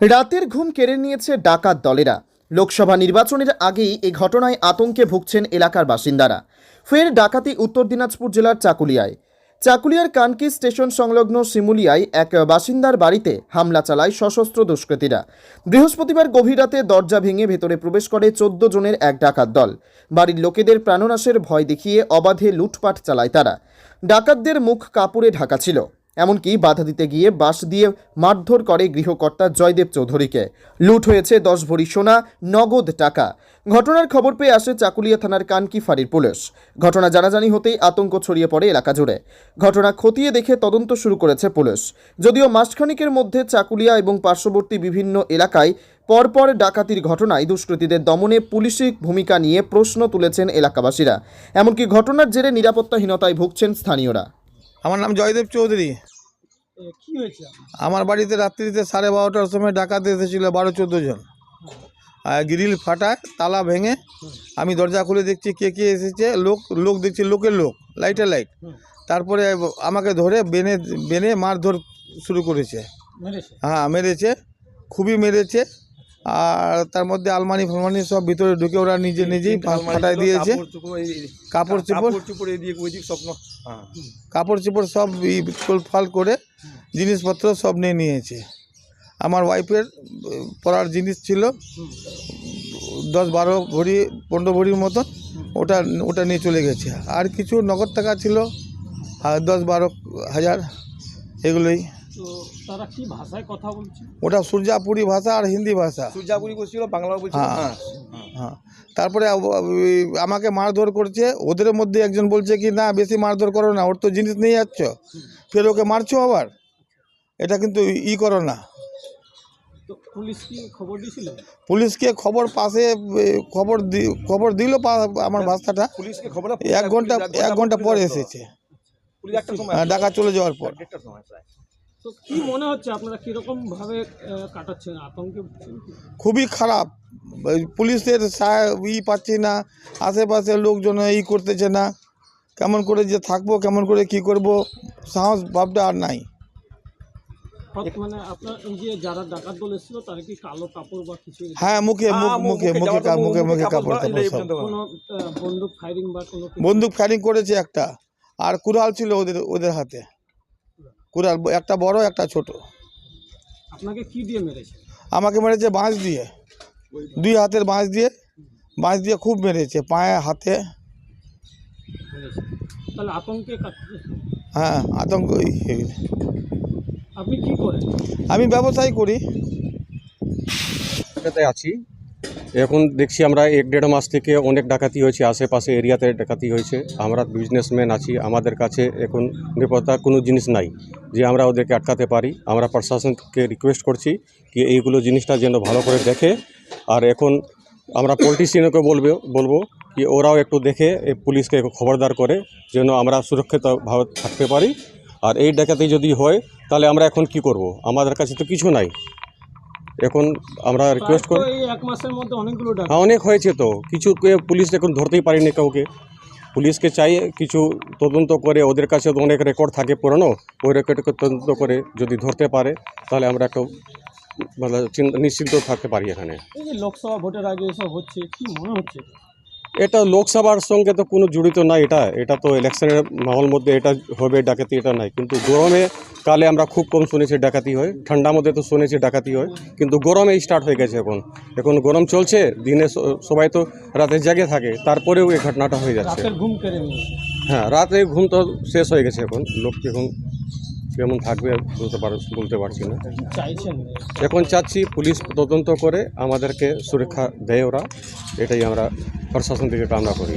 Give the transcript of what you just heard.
রাতের ঘুম কেড়ে নিয়েছে ডাকাত দলেরা। লোকসভা নির্বাচনের আগেই এই ঘটনায় আতঙ্কে ভুগছেন এলাকার বাসিন্দারা। ফের ডাকাতি উত্তর দিনাজপুর জেলার চাকুলিয়ায়। চাকুলিয়ার কানকি স্টেশন সংলগ্ন শিমুলিয়ায় এক বাসিন্দার বাড়িতে হামলা চালায় সশস্ত্র দুষ্কৃতীরা। বৃহস্পতিবার গভীর রাতে দরজা ভেঙে ভেতরে প্রবেশ করে চোদ্দ জনের এক ডাকাত দল। বাড়ির লোকেদের প্রাণনাশের ভয় দেখিয়ে অবাধে লুটপাট চালায় তারা। ডাকাতদের মুখ কাপড়ে ঢাকা ছিল। এমনকি বাধা দিতে গিয়ে বাঁশ দিয়ে মারধর করে গৃহকর্তা জয়দেব চৌধুরীকে। লুট হয়েছে দশ ভরি সোনা, নগদ টাকা। ঘটনার খবর পেয়ে আসে চাকুলিয়া থানার কানকি ফাঁড়ির পুলিশ। ঘটনা জানাজানি হতেই আতঙ্ক ছড়িয়ে পড়ে এলাকা জুড়ে। ঘটনা খতিয়ে দেখে তদন্ত শুরু করেছে পুলিশ। যদিও মাসখানিকের মধ্যে চাকুলিয়া এবং পার্শ্ববর্তী বিভিন্ন এলাকায় পরপর ডাকাতির ঘটনায় দুষ্কৃতীদের দমনে পুলিশি ভূমিকা নিয়ে প্রশ্ন তুলেছেন এলাকাবাসীরা। এমনকি ঘটনার জেরে নিরাপত্তাহীনতায় ভুগছেন স্থানীয়রা। আমার নাম জয়দেব চৌধুরী। কি হয়েছে? আমার বাড়িতে রাত্রিতে সাড়ে বারোটার সময় ডাকাতে এসেছিল বারো চোদ্দ জন। আর গ্রিল ফাটায় তালা ভেঙে আমি দরজা খুলে দেখছি কে কে এসেছে লোক লোক দেখছি লোকের লোক লাইটে লাইট। তারপরে আমাকে ধরে বেনে বেনে মারধর শুরু করেছে। হ্যাঁ মেরেছে খুবই মেরেছে। আর তার মধ্যে আলমারি ফালমারি সব ভিতরে ঢুকে ওরা নিজে নিজেই ফা- ফাটাই দিয়েছে। কাপড় চোপড় হ্যাঁ। কাপড় চোপড় সব ফাল করে জিনিসপত্র সব নিয়ে নিয়েছে। আমার ওয়াইফের পরার জিনিস ছিল দশ বারো ভরি পনেরো ভরির মতন ওটা ওটা নিয়ে চলে গেছে। আর কিছু নগদ টাকা ছিল আর দশ বারো হাজার এগুলোই। তারা কি ভাষায় কথা বলছে? ওটা সূর্যাপুরি ভাষা আর হিন্দি ভাষা। সূর্যাপুরি বলছিল বাংলা বলছিল হ্যাঁ। হ্যাঁ হ্যাঁ। তারপরে আমাকে মারধর করছে ওদের মধ্যে একজন বলছে কি না বেশি মারধর করো না ওর তো জিনিস নিয়ে যাচ্ছ ফের ওকে মারছো আবার? এটা কিন্তু ই করো না। তো পুলিশ কি খবর দিয়েছিল? পুলিশকে খবর পাশে খবর দি খবর দিল পা- আমার খবর এক ঘণ্টা এক ঘণ্টা পরে এসেছে। পুলিশ একটা সময় হ্যাঁ, ডাকা চলে যাওয়ার পর। দেড়টার সময় প্রায়। তো কি মনে হচ্ছে আপনারা কীরকম ভাবে কাটাচ্ছেন? আতঙ্কে খুবই খারাপ। পুলিশের সা- ই পাচ্ছি না। আশেপাশে লোকজন ই করতেছে না। কেমন করে যে থাকব কেমন করে কি করব সাহস ভাবটা আর নাই। মানে আপনার যে যারা ডাকাত দল এসেছিল তারা কি কালো কাপড় বা কিছু হ্যাঁ মুখে মুখ হ্যাঁ, মুখে মুখে মুখে মুখে কাপড় কোনো বন্দুক ফায়ারিং বা কোনো বন্দুক ফায়ারিং করেছে একটা। আর কুড়াল ছিল ওদের ওদের হাতে। কুড়াল একটা বড় একটা ছোট। আপনাকে কি দিয়ে মেরেছে? আমাকে মেরেছে বাঁশ দিয়ে। দুই হাতের বাঁশ দিয়ে। বাঁশ দিয়ে খুব মেরেছে পায়ে হাতে। হ্যাঁ আতঙ্ক। আপনি কি করেন? আমি ব্যবসায় করি। এটাতে আছি। এখন দেখছি আমরা এক দেড় মাস থেকে অনেক ডাকাতি হয়েছে আশেপাশে এরিয়াতে ডাকাতি হয়েছে। আমরা বিজনেসম্যান আছি আমাদের কাছে এখন নিরাপত্তা কোনো জিনিস নাই যে আমরা ওদেরকে আটকাতে পারি। আমরা প্রশাসনকে রিকোয়েস্ট করছি কি এইগুলো জিনিসটা যেন ভালো করে দেখে। আর এখন আমরা পলিটিশিয়ানকে বলবে বলব কি ওরাও একটু দেখে এই পুলিশকে একটু খবরদার করে যেন আমরা সুরক্ষিতভাবে থাকতে পারি। আর এই ডাকাতি যদি হয় তাহলে আমরা এখন কি করব? আমাদের কাছে তো কিছু নাই। এখন আমরা রিকোয়েস্ট করি এক মাসের মধ্যে অনেকগুলো হ্যাঁ অনেক হয়েছে তো। কিছু পুলিশ এখন ধরতেই পারেনি কাউকে। পুলিশকে চাই কিছু তদন্ত করে ওদের কাছে তো অনেক রেকর্ড থাকে পুরনো ওই রেকর্ডকে তদন্ত করে যদি ধরতে পারে তাহলে আমরা একটু মানে চিন- নিশ্চিন্ত থাকতে পারি এখানে। লোকসভা ভোটের আগে এসব হচ্ছে কি মনে হচ্ছে? এটা লোকসভার সঙ্গে তো কোনো জড়িত নাই এটা। এটা তো ইলেকশনের মাহল মধ্যে এটা হবে ডাকাতি এটা নাই। কিন্তু গরমে কালে আমরা খুব কম শুনেছি ডাকাতি হয়। ঠান্ডা মধ্যে তো শুনেছি ডাকাতি হয়। কিন্তু গরমে স্টার্ট হয়ে গেছে এখন। এখন গরম চলছে দিনে সবাই তো রাতে জাগে থাকে। তারপরেও এই ঘটনাটা হয়ে যাচ্ছে। হ্যাঁ রাতে ঘুম তো শেষ হয়ে গেছে এখন। লোক এখন কেমন থাকবে বলতে পার বলতে পারছি না। এখন চাচ্ছি পুলিশ তদন্ত করে আমাদেরকে সুরক্ষা দেয় ওরা। এটাই আমরা প্রশাসন থেকে কামনা করি।